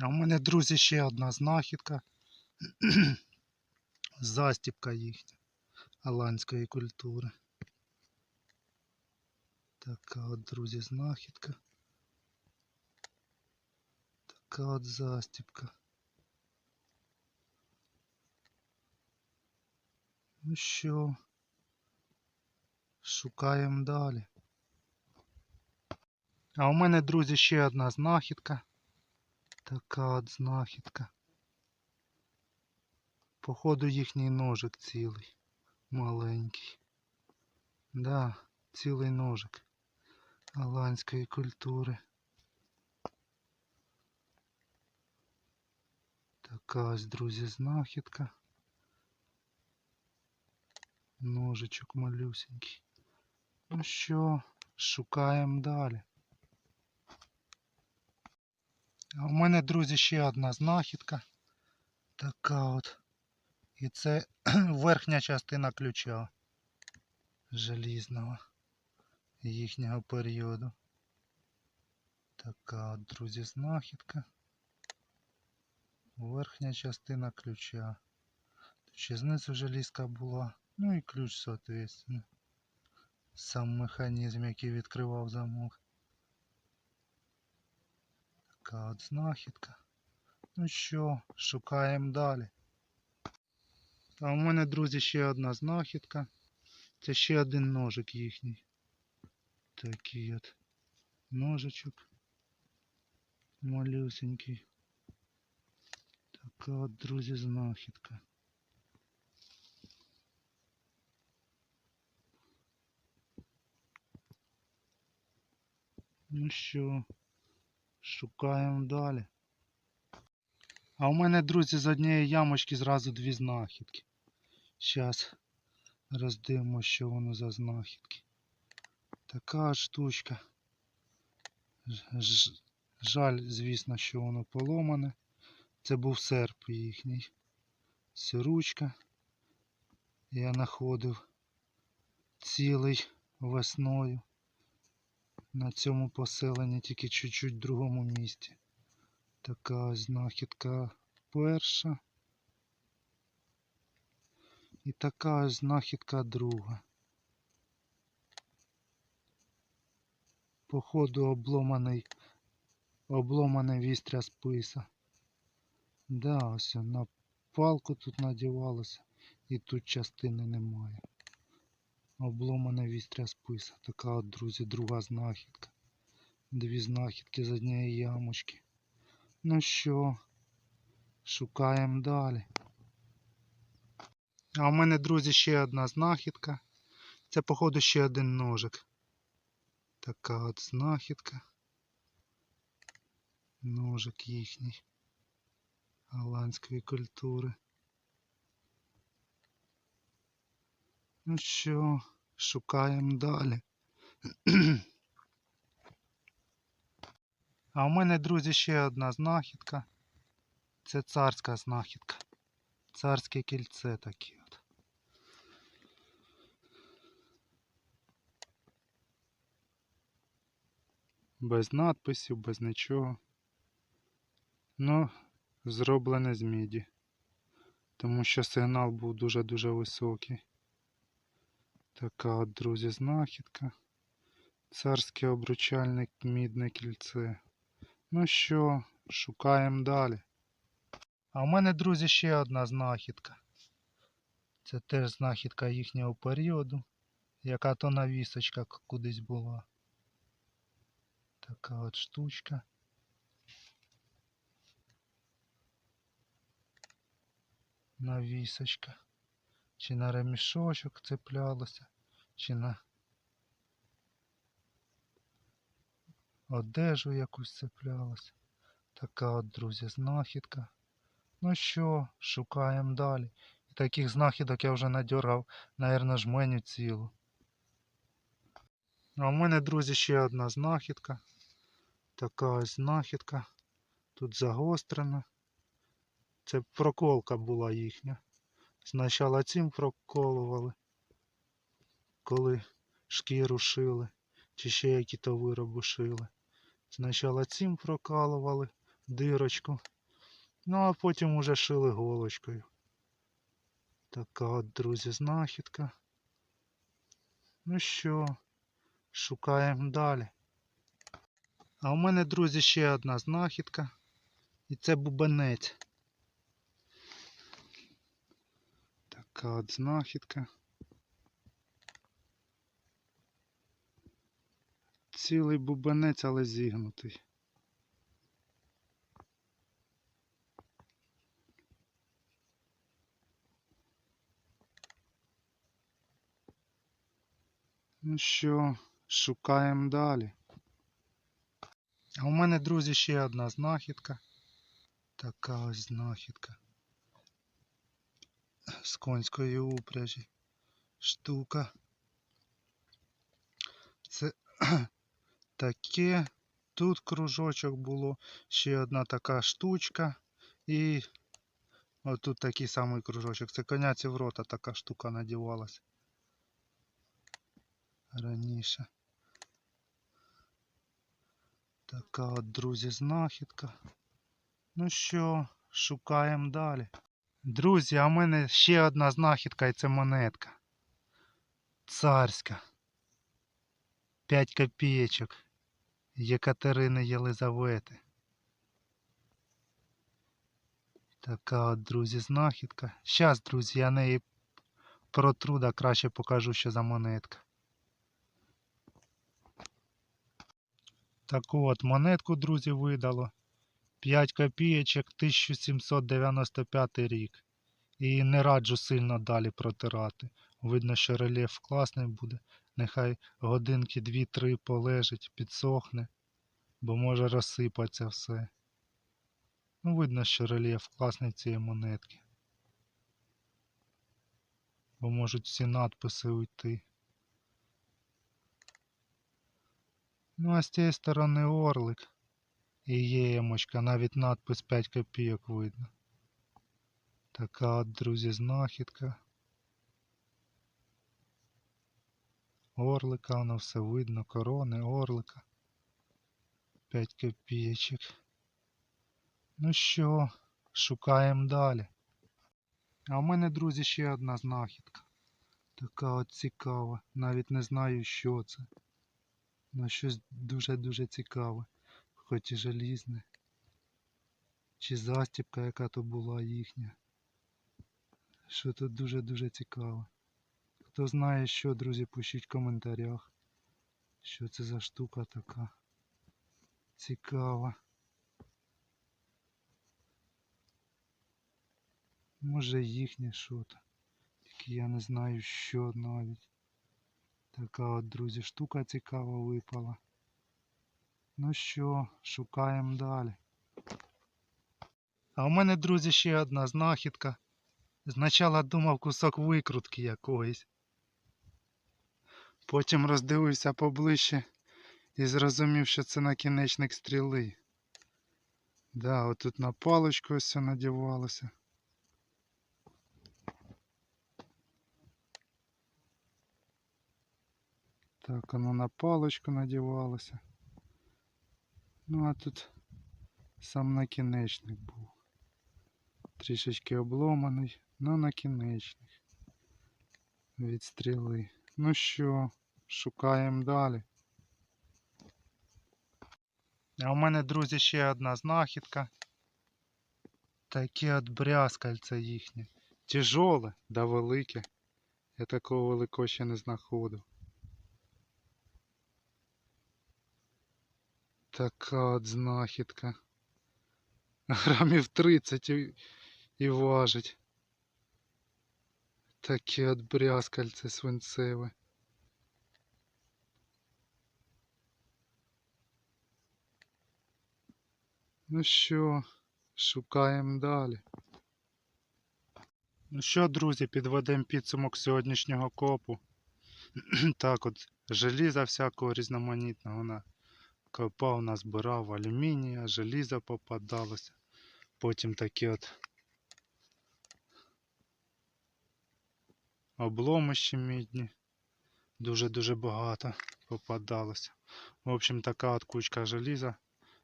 А в мене, друзі, ще одна знахідка. Застіпка їхня аланської культури. Така от, друзі, знахідка. Така от застіпка. Ну що, шукаємо далі. А у мене, друзі, ще одна знахідка. Така от знахідка. Походу їхній ножик цілий. Маленький. Да, цілий ножик аланської культури. Така ось, друзі, знахідка. Ножичок малюсенький. Ну що, шукаємо далі. А у мене, друзі, ще одна знахідка. Така от. І це верхня частина ключа желізного їхнього періоду. Така от, друзі, знахідка. Верхня частина ключа. Ще знизу желізка була. Ну і ключ, соответственно. Сам механізм, який відкривав замок. Така от знахідка. Ну що, шукаємо далі. А у мене, друзі, ще одна знахідка. Це ще один ножик їхній. Такий от ножичок. Малюсенький. Така от, друзі, знахідка. Ну що, шукаємо далі. А у мене, друзі, з однієї ямочки зразу дві знахідки. Зараз роздивимося, що воно за знахідки. Така штучка. Ж- Жаль, звісно, що воно поломане. Це був серп їхній. Сиручка. Я знаходив цілий весною. На цьому поселенні тільки чуть-чуть в другому місті. Така ось знахідка перша. І така ось знахідка друга. Походу обломаний, обломане вістря списа. Да, ось на палку тут надівалося і тут частини немає. Обломане вістря списа. Така от, друзі, друга знахідка. Дві знахідки з однієї ямочки. Ну що, шукаємо далі. А у мене, друзі, ще одна знахідка. Це, походу, ще один ножик. Така от знахідка. Ножик їхній. Голландської культури. Ну що, шукаємо далі. А у мене, друзі, ще одна знахідка. Це царська знахідка. Царське кільце таке от. Без надписів, без нічого. Ну, зроблене з міді. Тому що сигнал був дуже-дуже високий. Така от, друзі, знахідка. Царське обручальне мідне кільце. Ну що, шукаємо далі. А у мене, друзі, ще одна знахідка. Це теж знахідка їхнього періоду, яка то навісочка кудись була. Така от штучка. Навісочка. Чи на ремішочок цеплялося, чи на одежу якусь цеплялося. Така от, друзі, знахідка. Ну що, шукаємо далі. І таких знахідок я вже надьоргав, наверно, жменю цілу. А у мене, друзі, ще одна знахідка. Така ось знахідка. Тут загострена. Це проколка була їхня. Спочатку цим проколували, коли шкіру шили, чи ще які-то вироби шили. Спочатку цим прокалували, дирочку. Ну а потім уже шили голочкою. Така от, друзі, знахідка. Ну що, шукаємо далі. А у мене, друзі, ще одна знахідка. І це бубенець. Така от знахідка. Цілий бубенець, але зігнутий. Ну що, шукаємо далі. А у мене, друзі, ще одна знахідка. Така ось знахідка. З конської упряжі. Штука. Це таке. Тут кружочок було. Ще одна така штучка. І отут такий самий кружочок. Це коняці в рота така штука надівалась. Раніше. Така от, друзі, знахідка. Ну що, шукаємо далі. Друзі, а в мене ще одна знахідка і це монетка. Царська. 5 копійочок Єкатерини Єлизавети. Така от, друзі, знахідка. Щас, друзі, я неї протру, да краще покажу, що за монетка. Таку от монетку, друзі, видало. 5 копійочок 1795 рік. І не раджу сильно далі протирати. Видно, що рельєф класний буде. Нехай годинки 2-3 полежить, підсохне, бо може розсипатися все. Ну, видно, що рельєф класний цієї монетки. Бо можуть всі надписи уйти. Ну, а з цієї сторони орлик. І ємочка, навіть надпис 5 копійок видно. Така от, друзі, знахідка. Орлика, воно все видно, корони, орлика. 5 копійочок. Ну що, шукаємо далі. А в мене, друзі, ще одна знахідка. Така от цікава. Навіть не знаю, що це. Ну, щось дуже-дуже цікаве. Хоч і желізне. Чи застіпка, яка то була їхня. Що тут дуже-дуже цікаве. Хто знає що, друзі, пишіть в коментарях. Що це за штука така. Цікава. Може їхнє що-то. Тільки я не знаю що навіть. Така от, друзі, штука цікава випала. Ну що, шукаємо далі. А у мене, друзі, ще одна знахідка. Спочатку думав кусок викрутки якоїсь. Потім роздивився поближче і зрозумів, що це накінечник стріли. Да, отут на паличку ось все надівалося. Так, воно на паличку надівалося. Ну а тут сам накінечник був. Трішечки обломаний, но накінечник від стріли. Ну що, шукаємо далі. А у мене, друзі, ще одна знахідка. Таке от брязкальце їхнє. Тяжоле, да велике. Я такого великого ще не знаходив. Така от знахідка. Грамів 30 і, і важить. Таке от брязкальце свинцеве. Ну що, шукаємо далі. Ну що, друзі, підведемо підсумок сьогоднішнього копу. так от, желіза всякого різноманітного на копав, назбирав алюмінія, желізо попадалося. Потім такі от обломищі мідні. Дуже-дуже багато попадалося. В общем, така от кучка желіза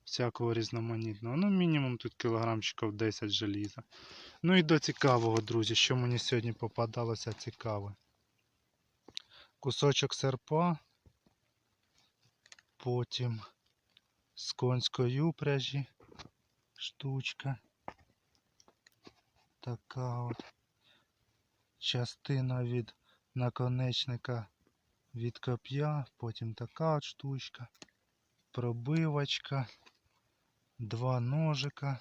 всякого різноманітного. Ну, мінімум тут кілограмчиків 10 желіза. Ну і до цікавого, друзі, що мені сьогодні попадалося цікаве. Кусочок серпа, потім з конської упряжі штучка. Така от частина від наконечника від коп'я, потім така от штучка, пробивочка, два ножика.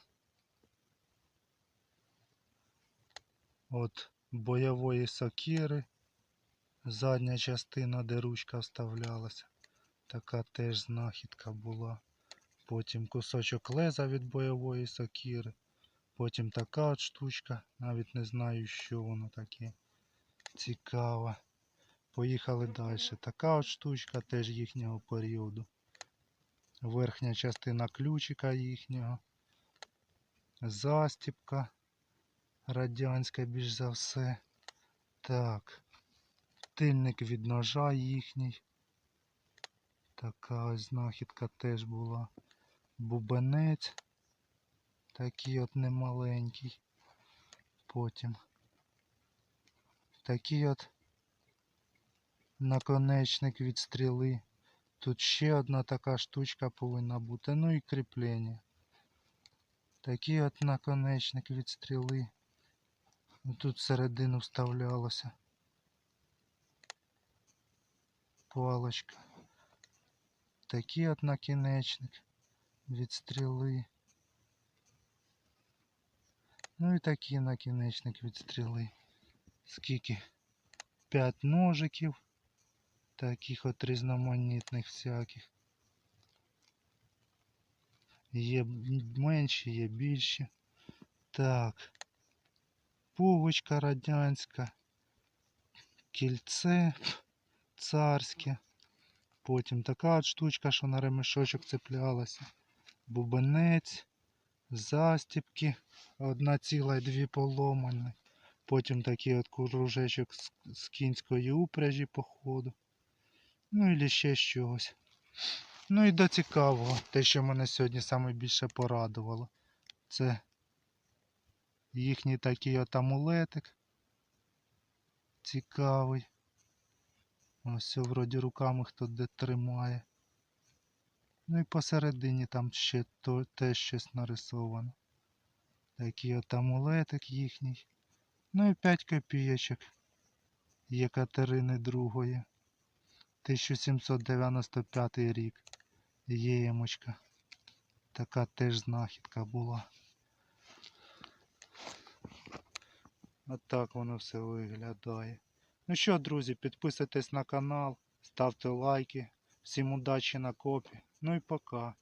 От бойової сокири, задня частина, де ручка вставлялася. Така теж знахідка була. Потім кусочок леза від бойової сокири. Потім така от штучка, навіть не знаю, що воно таке. Цікаво. Поїхали далі. Така от штучка теж їхнього періоду. Верхня частина ключика їхнього. Застіпка радянська більш за все. Так. Тильник від ножа їхній. Така ось знахідка теж була. Бубенець. Такий от немаленький. Потім. Такий от наконечник від стріли. Тут ще одна така штучка повинна бути. Ну і кріплення. Такий от наконечник від стріли. Ну, Тут всередину вставлялося. Палочка. Такий от накінечник від стріли. Ну і такий накінечник від стріли. Скільки? П'ять ножиків. Таких от різноманітних всяких. Є менші, є більші. Так. Пувочка радянська. Кільце царське. Потім така от штучка, що на ремешочок цеплялася. Бубенець, застіпки. Одна ціла і дві поломані. Потім такий от кружечок з, кінської упряжі, походу. Ну і ще чогось. Ну і до цікавого, те, що мене сьогодні саме більше порадувало. Це їхній такий от амулетик. Цікавий. Ось вроді руками хто де тримає. Ну і посередині там ще то, теж щось нарисовано. Такий от амулетик їхній. Ну і 5 копійочок Єкатерини II. 1795 рік. Ємочка. Така теж знахідка була. Отак воно все виглядає. Ну що, друзі, підписуйтесь на канал, ставте лайки. Всім удачі на копі. Ну і пока.